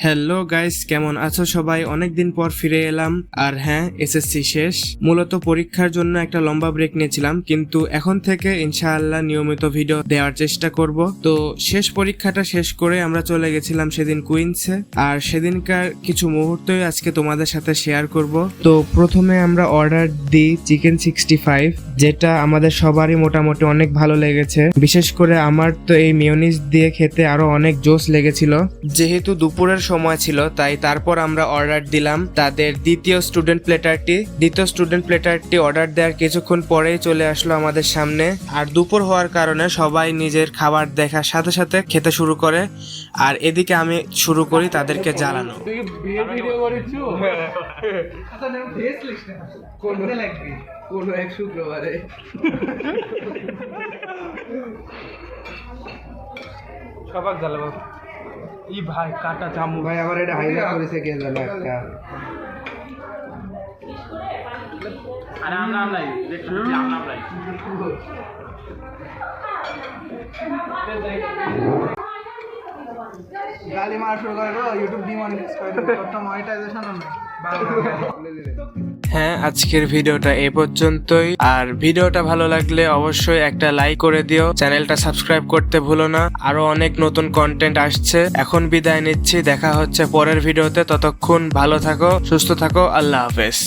Hello guys কেমন আছো সবাই? অনেকদিন পর ফিরে এলাম। আর হ্যাঁ এসএসসি শেষ। মূলত পরীক্ষার জন্য একটা লম্বা ব্রেক নিয়েছিলাম, কিন্তু এখন থেকে ইনশাআল্লাহ নিয়মিত ভিডিও দেওয়ার চেষ্টা করব। তো শেষ পরীক্ষাটা শেষ করে আমরা চলে গেছিলাম সেদিন কুইন্সে আর সেদিনকার কিছু মুহূর্তই আজকে তোমাদের সাথে শেয়ার করব। তো প্রথমে আমরা অর্ডার দিই চিকেন সিক্সটি ফাইভ যেটা আমাদের সবারই মোটামুটি অনেক ভালো লেগেছে। বিশেষ করে আমার তো এই মেয়নিজ দিয়ে খেতে আরও অনেক জোস লেগেছিল। যেহেতু দুপুরের সময় ছিল, তাই তারপর আমরা অর্ডার দিলাম। তাদের দ্বিতীয় স্টুডেন্ট প্লেটারটি দ্বিতীয় স্টুডেন্ট প্লেটারটি অর্ডার দেওয়ার কিছুক্ষণ পরেই চলে আসলো আমাদের সামনে। আর দুপুর হওয়ার কারণে সবাই নিজের খাবার দেখার সাথে সাথে খেতে শুরু করে। আর এদিকে আমি শুরু করি তাদেরকে জ্বালানো শুক্রবারে জ্বালাবো ই ভাই কাটা চামচ ভাই আবার এটা হাইলাইট করেছে কে জানে একটা। আরে আমরা আমরাই দেখুন আমরা আমলাই গালি শুরু করে ইউটিউব ডিমনিটাইজ করে মনিটাইজেশন হ্যাঁ আজকের ভিডিওটা এ পর্যন্তই। আর ভিডিওটা ভালো লাগলে অবশ্যই একটা লাইক করে দিও। চ্যানেলটা সাবস্ক্রাইব করতে ভুলো না। আরও অনেক নতুন কন্টেন্ট আসছে। এখন বিদায় নিচ্ছি। দেখা হচ্ছে পরের ভিডিওতে। ততক্ষণ ভালো থাকো, সুস্থ থাকো। আল্লাহ হাফেজ।